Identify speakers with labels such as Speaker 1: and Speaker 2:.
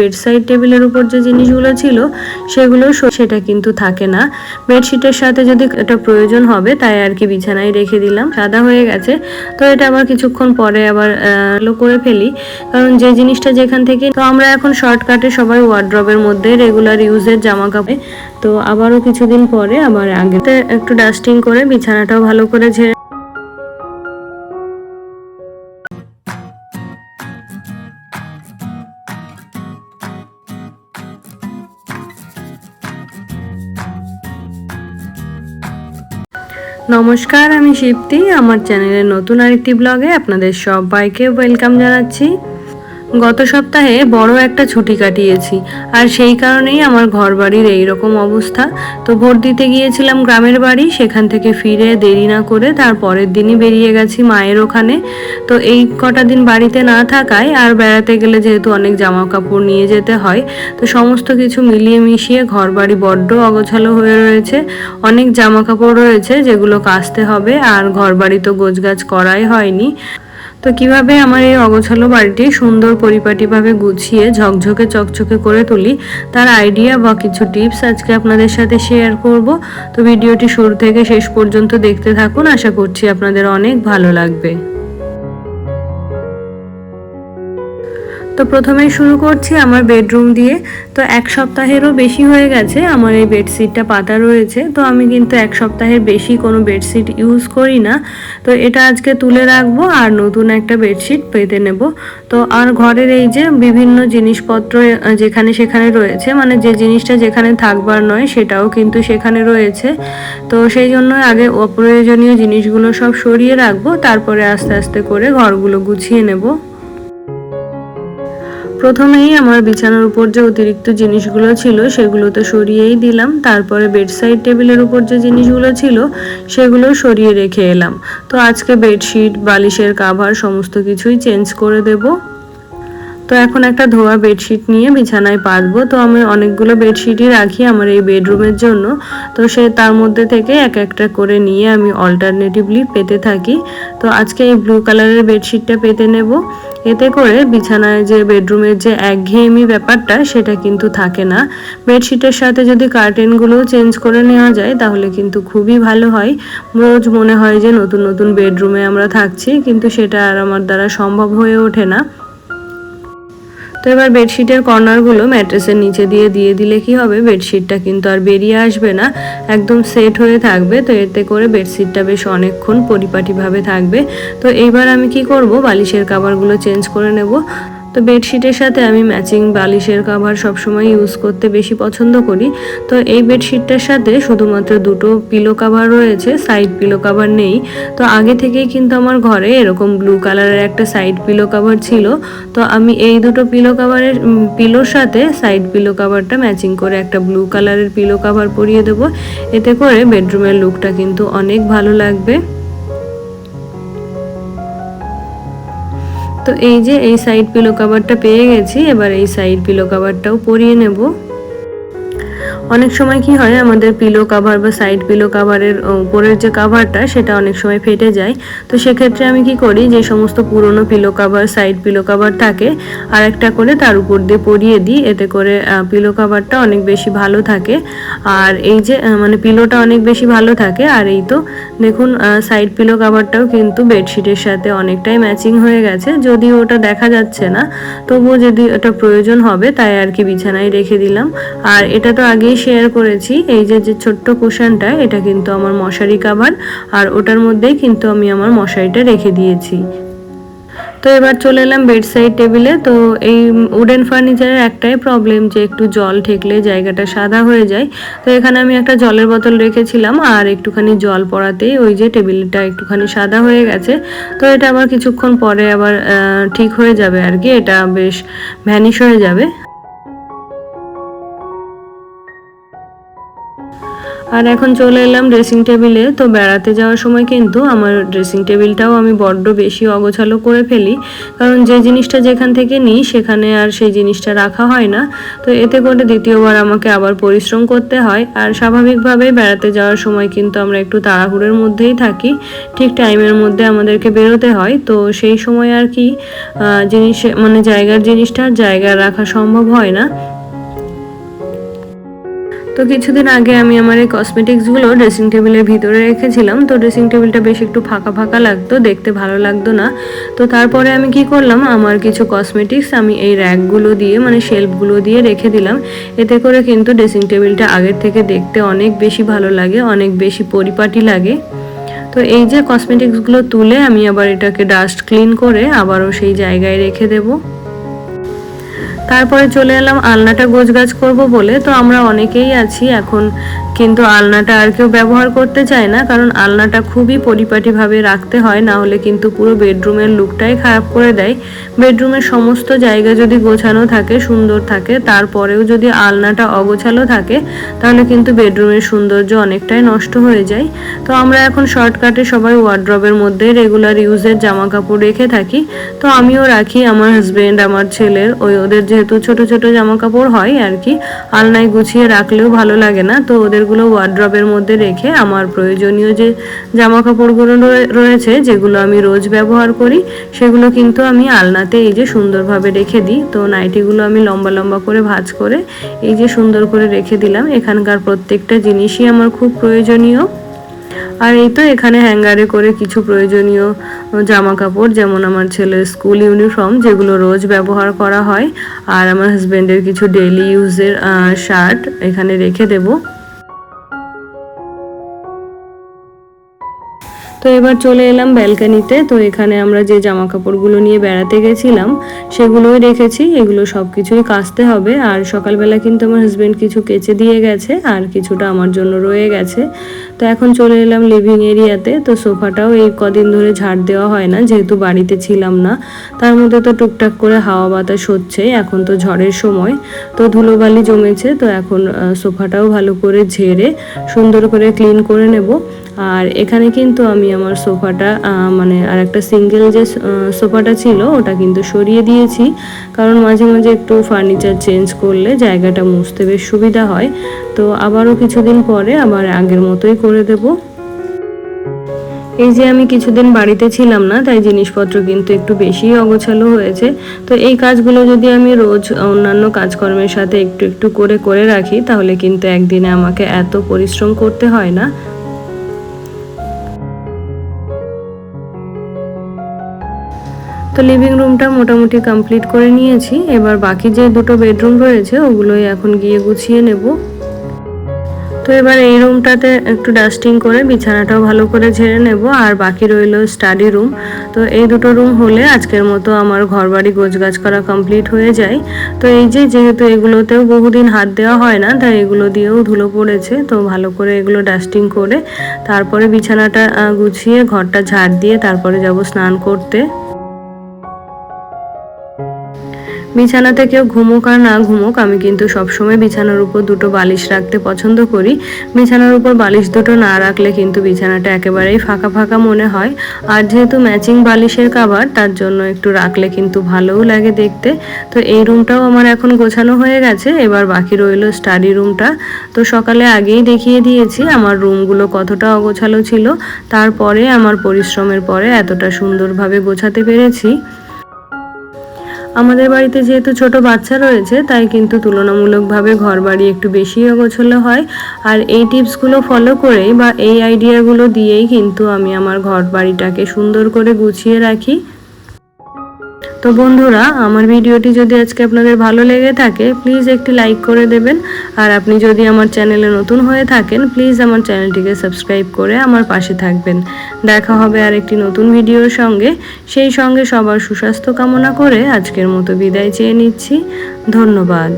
Speaker 1: Bedside টেবিলের উপর যে জিনিসগুলো ছিল, সেগুলো সেটা কিন্তু থাকে না। বেডশিটের সাথে যদি এটা প্রয়োজন হবে, তাই আর কি বিছানায় রেখে দিলাম। সাদা হয়ে গেছে। তো এটা আবার কিছুক্ষণ পরে আবার লো করে ফেলি। কারণ যে জিনিসটা যেখান থেকে, তো আমরা এখন শর্টকাটে সবাই ওয়ার্ড্রবের মধ্যে রেগুলার ইউজের জামা কাপড় তো আবারও কিছুদিন পরে আবার আগে একটু ডাস্টিং করে বিছানাটাও ভালো করে ঝেড়ে নমস্কার আমি শিপ্তি। আমার চ্যানেলের নতুন আরেকটি ব্লগে আপনাদের সবাইকে ওয়েলকাম জানাচ্ছি। গত সপ্তাহে বড় একটা ছুটি কাটিয়েছি, আর সেই কারণেই আমার ঘর বাড়ির এইরকম অবস্থা। তো ভোট দিতে গিয়েছিলাম গ্রামের বাড়ি, সেখান থেকে ফিরে দেরি না করে তার পরের দিনই বেরিয়ে গেছি মায়ের ওখানে। তো এই কটা দিন বাড়িতে না থাকায় আর বেড়াতে গেলে যেহেতু অনেক জামা কাপড় নিয়ে যেতে হয়, তো সমস্ত কিছু মিলিয়ে মিশিয়ে ঘর বাড়ি বড্ড অগোছালো হয়ে রয়েছে। অনেক জামা কাপড় রয়েছে যেগুলো কাচতে হবে, আর ঘর বাড়ি তো গোছগাছ করাই হয়নি। তো কীভাবে আমার এই অগোছালো বাড়িটি সুন্দর পরিপাটিভাবে গুছিয়ে ঝকঝকে চকচকে করে তুলি, তার আইডিয়া বা কিছু টিপস আজকে আপনাদের সাথে শেয়ার করব। তো ভিডিওটি শুরু থেকে শেষ পর্যন্ত দেখতে থাকুন, আশা করছি আপনাদের অনেক ভালো লাগবে। তো প্রথমেই শুরু করছি আমার বেডরুম দিয়ে। তো এক সপ্তাহেরও বেশি হয়ে গেছে, আমার এই বেডশিটটা পাতা রয়েছে। তো আমি কিন্তু এক সপ্তাহের বেশি কোনো বেডশিট ইউজ করি না। তো এটা আজকে তুলে রাখব আর নতুন একটা বেডশিট পেতে নেব। তো আর ঘরের এই যে বিভিন্ন জিনিসপত্র যেখানে সেখানে রয়েছে মানে যে জিনিসটা যেখানে থাকবার নয় সেটাও কিন্তু সেখানে রয়েছে। তো সেই জন্য আগে অপ্রয়োজনীয় জিনিসগুলো সব সরিয়ে রাখব, তারপরে আস্তে আস্তে করে ঘরগুলো গুছিয়ে নেব। প্রথমেই আমার বিছানার উপর যে অতিরিক্ত জিনিসগুলো ছিল সেগুলো তো সরিয়েই দিলাম, তারপরে বেডসাইড টেবিলের উপর যে জিনিসগুলো ছিল সেগুলো সরিয়ে রেখে এলাম। তো আজকে বেডশিট বালিশের কাভার সমস্ত কিছুই চেঞ্জ করে দেবো। তো এখন একটা ধোয়া বেডশিট নিয়ে বিছানায় পাতবো। তো আমি অনেকগুলো বেডশিটই রাখি আমার এই বেডরুমের জন্য। তো সে তার মধ্যে থেকে এক একটা করে নিয়ে আমি অল্টারনেটিভলি পেতে থাকি। তো আজকে এই ব্লু কালারের বেডশিটটা পেতে নেব। এতে করে বিছানায় যে বেডরুমের যে একঘেয়েমি ব্যাপারটা সেটা কিন্তু থাকে না। বেডশিটের সাথে যদি কার্টেনগুলোও চেঞ্জ করে নেওয়া যায়, তাহলে কিন্তু খুবই ভালো হয়। রোজ মনে হয় যে নতুন নতুন বেডরুমে আমরা থাকছি, কিন্তু সেটা আর আমার দ্বারা সম্ভব হয়ে ওঠে না। তো এবার বেডশিটের কর্নারগুলো ম্যাট্রেসের নিচে দিয়ে দিয়ে দিলে কি হবে? বেডশিটটা কিন্তু আর বেরিয়ে আসবে না, একদম সেট হয়ে থাকবে। তো এতে করে বেডশিটটা বেশ অনেকক্ষণ পরিপাটিভাবে থাকবে। তো এইবার আমি কি করব? বালিশের কাভারগুলো চেঞ্জ করে নেব। তো বেডশিটের সাথে আমি ম্যাচিং বালিশের কাভার সবসময় ইউজ করতে বেশি পছন্দ করি। তো এই বেডশিটটার সাথে শুধুমাত্র দুটো পিলো কাভার রয়েছে সাইড পিলো কাভার নেই। তো আগে থেকেই কিন্তু আমার ঘরে এরকম ব্লু কালারের একটা সাইড পিলো কাভার ছিল। তো আমি এই দুটো পিলো কাভারের পিলোর সাথে সাইড পিলো কাভারটা ম্যাচিং করে একটা ব্লু কালারের পিলো কাভার পরিয়ে দেবো। এতে করে বেডরুমের লুকটা কিন্তু অনেক ভালো লাগবে। তো এই যে এই সাইড পিলো কাভারটা পেয়ে গেছি, এবার এই সাইড পিলো কাভারটাও পরিয়ে নেব। অনেক সময় কি হয়, আমাদের পিলো কাভার বা সাইড পিলো কাভারের উপরের যে কাভারটা সেটা অনেক সময় ফেটে যায়। তো সেক্ষেত্রে আমি কি করি, যে সমস্ত পুরনো pillow cover side pillow cover থাকে আর একটা করে তার উপর দিয়ে পরিয়ে দিই। এতে করে পিলো কাভারটা অনেক বেশি ভালো থাকে। আর এই যে মানে পিলোটা অনেক বেশি ভালো থাকে। আর এই তো, দেখুন সাইড পিলো কাভারটাও কিন্তু বেডশিটের সাথে অনেকটাই ম্যাচিং হয়ে গেছে। যদিও ওটা দেখা যাচ্ছে না, তবুও যদি ওটা প্রয়োজন হবে, তাই আর কি বিছানায় রেখে দিলাম। আর এটা তো আগেই শেয়ার করেছি। এই যে যে ছোট্ট কুশনটা এটা কিন্তু আমার মশারি কাভার আর ওটার মধ্যেই কিন্তু আমি আমার মশারিটা রেখে দিয়েছি। তো এবার চলে এলাম বেড সাইড টেবিলে তো এই উডেন ফার্নিচারের একটাই প্রবলেম যে, একটু জল ঠেকলে জায়গাটা সাদা হয়ে যায়। তো এখানে আমি একটা জলের বোতল রেখেছিলাম, আর একটুখানি জল পড়াতেই ওই যে টেবিলটা একটুখানি সাদা হয়ে গেছে। তো এটা আবার কিছুক্ষণ পরে আবার ঠিক হয়ে যাবে আর কি। এটা বেশ ভ্যানিশ হয়ে যাবে। আর এখন চলে এলাম ড্রেসিং টেবিলে তো বেড়াতে যাওয়ার সময় কিন্তু আমার ড্রেসিং টেবিলটাও আমি বড্ড বেশি অগোছালো করে ফেলি। কারণ যে জিনিসটা যেখান থেকে নিই, সেখানে আর সেই জিনিসটা রাখা হয় না। তো এতে করে দ্বিতীয়বার আমাকে আবার পরিশ্রম করতে হয়। আর স্বাভাবিকভাবেই বেড়াতে যাওয়ার সময় কিন্তু আমরা একটু তাড়াহুড়োর মধ্যেই থাকি। ঠিক টাইমের মধ্যে আমাদেরকে বেরোতে হয়। তো সেই সময় আর কি জিনিস মানে জায়গার জিনিসটা জায়গায় রাখা সম্ভব হয় না। তো কিছুদিন আগে আমি আমার এই কসমেটিক্সগুলো ড্রেসিং টেবিলের ভিতরে রেখেছিলাম। তো ড্রেসিং টেবিলটা বেশ একটু ফাঁকা ফাঁকা লাগতো, দেখতে ভালো লাগতো না। তো তারপরে আমি কি করলাম, আমার কিছু কসমেটিক্স আমি এই র্যাকগুলো দিয়ে মানে শেলফগুলো দিয়ে রেখে দিলাম। এতে করে কিন্তু ড্রেসিং টেবিলটা আগের থেকে দেখতে অনেক বেশি ভালো লাগে, অনেক বেশি পরিপাটি লাগে। তো এই যে কসমেটিক্সগুলো তুলে আমি আবার এটাকে ডাস্ট ক্লিন করে আবারও সেই জায়গায় রেখে দেবো। তারপরে চলে এলাম, আলনাটা গোছগাছ করব বলে। তো আমরা অনেকেই আছি এখন, কিন্তু আলনাটা আর কেউ ব্যবহার করতে চায় না, কারণ আলনাটা খুবই পরিপাটিভাবে রাখতে হয়, না হলে কিন্তু পুরো বেডরুমের লুকটাই খারাপ করে দেয়। বেডরুমের সমস্ত জায়গা যদি গোছানো থাকে, সুন্দর থাকে, তারপরেও যদি আলনাটা অগোছালো থাকে, তাহলে কিন্তু বেডরুমের সৌন্দর্য অনেকটাই নষ্ট হয়ে যায়। তো আমরা এখন শর্টকাটে সবাই ওয়ার্ড্রবের মধ্যে রেগুলার ইউজের জামা কাপড় রেখে থাকি। তো আমিও রাখি, আমার হাজবেন্ড, আমার ছেলের, ওই ওদের যেহেতু ছোট ছোট জামা কাপড় হয় আর কি, আলনায় গুছিয়ে রাখলেও ভালো লাগে না। তো ওদের সেগুলো ওয়ার্ড্রবের মধ্যে রেখে আমার প্রয়োজনীয় যে জামা কাপড়গুলো রয়েছে, যেগুলো আমি রোজ ব্যবহার করি, সেগুলো কিন্তু আমি আলনাতে এই যে সুন্দরভাবে রেখে দিই। তো নাইটিগুলো আমি লম্বা লম্বা করে ভাজ করে এই যে সুন্দর করে রেখে দিলাম। এখানকার প্রত্যেকটা জিনিসই আমার খুব প্রয়োজনীয়। আর এই তো এখানে হ্যাঙ্গারে করে কিছু প্রয়োজনীয় জামা কাপড় যেমন আমার ছেলের স্কুল ইউনিফর্ম, যেগুলো রোজ ব্যবহার করা হয়। আর আমার হাজব্যান্ডের কিছু ডেলি ইউজের শার্ট এখানে রেখে দেবো। তো এবার চলে এলাম ব্যালকানিতে। তো এখানে আমরা যে জামা কাপড়গুলো নিয়ে বেড়াতে গেছিলাম, সেগুলোই রেখেছি। এগুলো সব কিছুই কাচতে হবে। আর সকালবেলা কিন্তু আমার হাজব্যান্ড কিছু কেচে দিয়ে গেছে, আর কিছুটা আমার জন্য রয়ে গেছে। তো এখন চলে এলাম লিভিং এরিয়াতে তো সোফাটাও এই কদিন ধরে ঝাড় দেওয়া হয় না, যেহেতু বাড়িতে ছিলাম না। তার মধ্যে তো টুকটাক করে হাওয়া বাতাস হচ্ছে, এখন তো ঝড়ের সময়। তো ধুলোবালি জমেছে, তো এখন সোফাটাও ভালো করে ঝেড়ে সুন্দর করে ক্লিন করে নেব। আর এখানে কিন্তু আমি আমার সোফাটা মানে আর একটা সিঙ্গেল যে সোফাটা ছিল, ওটা কিন্তু সরিয়ে দিয়েছি। কারণ মাঝে মাঝে একটু ফার্নিচার চেঞ্জ করলে জায়গাটা মুছতে বেশ সুবিধা হয়। তো আবারও কিছুদিন পরে আবার আগের মতোই করে দেব। এই যে আমি কিছুদিন বাড়িতে ছিলাম না, তাই জিনিসপত্র কিন্তু একটু বেশি অগোছালো হয়েছে। তো এই কাজগুলো যদি আমি রোজ অন্যান্য কাজকর্মের সাথে একটু একটু করে করে রাখি, তাহলে কিন্তু একদিনে আমাকে এত পরিশ্রম করতে হয় না। তো লিভিং রুমটা মোটামুটি কমপ্লিট করে নিয়েছি। এবার বাকি যে দুটো বেডরুম রয়েছে, ওগুলোই এখন গিয়ে গুছিয়ে নেব। তো এবার এই রুমটাতে একটু ডাস্টিং করে বিছানাটাও ভালো করে ঝেড়ে নেব, আর বাকি রইল স্টাডি রুম তো এই দুটো রুম হলে আজকের মতো আমার ঘর বাড়ি গোছগাছ করা কমপ্লিট হয়ে যায়। তো এই যে যেহেতু এগুলোতেও বহুদিন হাত দেওয়া হয় না, তাই এগুলো দিয়েও ধুলো পড়েছে। তো ভালো করে এগুলো ডাস্টিং করে তারপরে বিছানাটা গুছিয়ে ঘরটা ঝাড় দিয়ে তারপরে যাব স্নান করতে। বিছানাতে কেউ ঘুমুক আর না ঘুমুক, আমি কিন্তু সবসময় বিছানার উপর দুটো বালিশ রাখতে পছন্দ করি। বিছানার উপর বালিশ দুটো না রাখলে কিন্তু বিছানাটা একেবারেই ফাঁকা ফাঁকা মনে হয়। আর যেহেতু ম্যাচিং বালিশের কাবার তার জন্য একটু রাখলে কিন্তু ভালোও লাগে দেখতে। তো এই রুমটাও আমার এখন গোছানো হয়ে গেছে, এবার বাকি রইল স্টাডি রুমটা তো সকালে আগেই দেখিয়ে দিয়েছি আমার রুমগুলো কতটা অগোছালো ছিল। তারপরে আমার পরিশ্রমের পরে এতটা সুন্দরভাবে গোছাতে পেরেছি। আমাদের বাড়িতে যেহেতু ছোট বাচ্চা রয়েছে, তাই কিন্তু তুলনামূলকভাবে ঘর বাড়ি একটু বেশি অগোছলো হয়। আর এই টিপসগুলো ফলো করেই বা এই আইডিয়াগুলো দিয়েই কিন্তু আমি আমার ঘর বাড়িটাকে সুন্দর করে গুছিয়ে রাখি। তো বন্ধুরা, আমার ভিডিওটি যদি আজকে আপনাদের ভালো লেগে থাকে প্লিজ একটি লাইক করে দেবেন। আর আপনি যদি আমার চ্যানেলে নতুন হয়ে থাকেন প্লিজ আমার চ্যানেলটিকে সাবস্ক্রাইব করে আমার পাশে থাকবেন। দেখা হবে আর একটি নতুন ভিডিওর সঙ্গে। সেই সঙ্গে সবার সুস্বাস্থ্য কামনা করে আজকের মতো বিদায় চেয়ে নিচ্ছি। ধন্যবাদ।